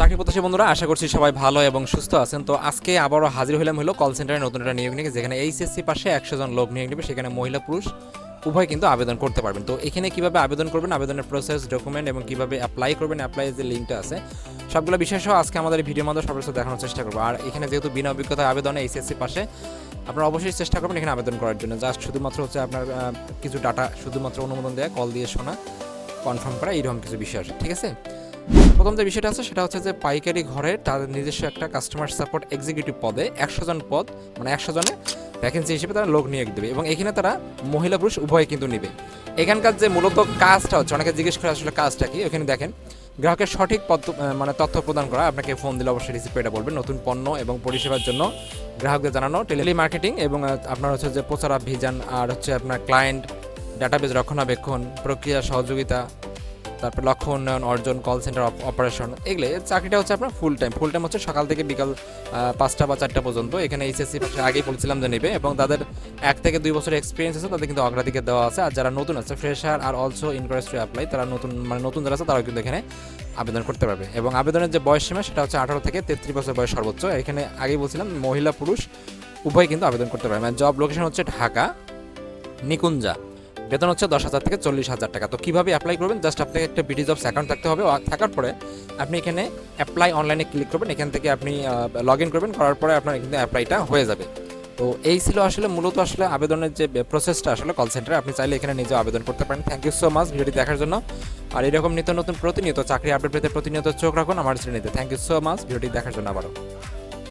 চাকরি প্রত্যাশী বন্ধুরা, আশা করছি সবাই ভালো এবং সুস্থ আছেন। তো আজকে আবারও হাজির হলাম হলো কল সেন্টারে নতুন একটা নিয়োগ নিয়ে, যেখানে এইচএসসি পাশে একশো জন লোক নিয়োগ নেবে, সেখানে মহিলা পুরুষ উভয় কিন্তু আবেদন করতে পারবেন। তো এখানে কীভাবে আবেদন করবেন, আবেদনের প্রসেস ডকুমেন্ট এবং কীভাবে অ্যাপ্লাই করবেন অ্যাপ্লাই যে লিঙ্কটা আছে, সবগুলো বিষয় সহ আজকে আমাদের ভিডিওর মাধ্যমে সর্বোচ্চ দেখানোর চেষ্টা করব। আর এখানে যেহেতু বিনা অভিজ্ঞতা আবেদনে এইচএসসি পাশে, আপনারা অবশ্যই চেষ্টা করবেন এখানে আবেদন করার জন্য। জাস্ট শুধুমাত্র হচ্ছে আপনার কিছু ডাটা শুধুমাত্র অনুমোদন দেওয়া কল দিয়ে শোনা কনফার্ম করা, এইরকম কিছু বিষয় আছে, ঠিক আছে? প্রথম যে বিষয়টা আছে সেটা হচ্ছে যে পাইকারি ঘরে তাদের নিজস্ব একটা কাস্টমার সাপোর্ট এক্সিকিউটিভ পদে একশো জন পদ মানে একশো জনে ভ্যাকেন্সি হিসেবে তারা লোক নিয়োগ দেবে এবং এখানে তারা মহিলা পুরুষ উভয় কিন্তু নেবে। এখানকার যে মূলত কাজটা হচ্ছে, অনেকে জিজ্ঞেস করে আসলে কাজটা কি? ওখানে দেখেন, গ্রাহকের সঠিক মানে তথ্য প্রদান করা, আপনাকে ফোন দিলে অবশ্যই রিসিভ এটা বলবেন। নতুন পণ্য এবং পরিষেবার জন্য গ্রাহকদের জানানো টেলি মার্কেটিং এবং আপনার হচ্ছে যে প্রচারাভিযান আর হচ্ছে আপনার ক্লায়েন্ট ডাটাবেজ রক্ষণাবেক্ষণ, প্রক্রিয়া সহযোগিতা তারপর লক্ষ্য উন্নয়ন, অর্জন কল সেন্টার অপারেশন এগুলো চাকরিটা হচ্ছে আপনার ফুল টাইম ফুল টাইম হচ্ছে সকাল থেকে বিকাল পাঁচটা বা চারটা পর্যন্ত। এখানে এইচএসসি পাশে আগেই বলছিলাম যে নেবে এবং তাদের এক থেকে দুই বছরের এক্সপিরিয়েন্স আছে, তাদের কিন্তু অগ্রাধিকার দেওয়া আছে। আর যারা নতুন আছে ফ্রেশার আর অলসো ইনকারেজ টু অ্যাপ্লাই তারা নতুন মানে নতুন যারা আছে, তারাও কিন্তু এখানে আবেদন করতে পারবে। এবং আবেদনের যে বয়স সীমা, সেটা হচ্ছে আঠারো থেকে তেত্রিশ বছর বয়স সর্বোচ্চ। এখানে আগেই বলছিলাম, মহিলা, পুরুষ, উভয় কিন্তু আবেদন করতে পারবে। মানে জব লোকেশন হচ্ছে ঢাকা, নিকুঞ্জা। বেতন হচ্ছে দশ হাজার থেকে চল্লিশ হাজার টাকা। তো কীভাবে অ্যাপ্লাই করবেন? জাস্ট আপনাকে একটা বিডি জবস অ্যাকাউন্ট থাকতে হবে। থাকার পরে আপনি এখানে অ্যাপ্লাই অনলাইনে ক্লিক করবেন। এখান থেকে আপনি লগ ইন করবেন। করার পরে আপনার কিন্তু অ্যাপ্লাইটা হয়ে যাবে। তো এই ছিল আসলে মূলত আসলে আবেদনের যে প্রসেসটা আসলে কল সেন্টারে আপনি চাইলে এখানে নিজে আবেদন করতে পারেন। থ্যাংক ইউ সো মাচ ভিডিওটি দেখার জন্য। আর এরকম নিত্য নতুন প্রতিনিয়ত চাকরি আপডেট পেতে প্রতিনিয়ত চোখ রাখুন। আমার শ্রেণীতে। থ্যাংক ইউ সো মাচ ভিডিওটি দেখার জন্য আবারও।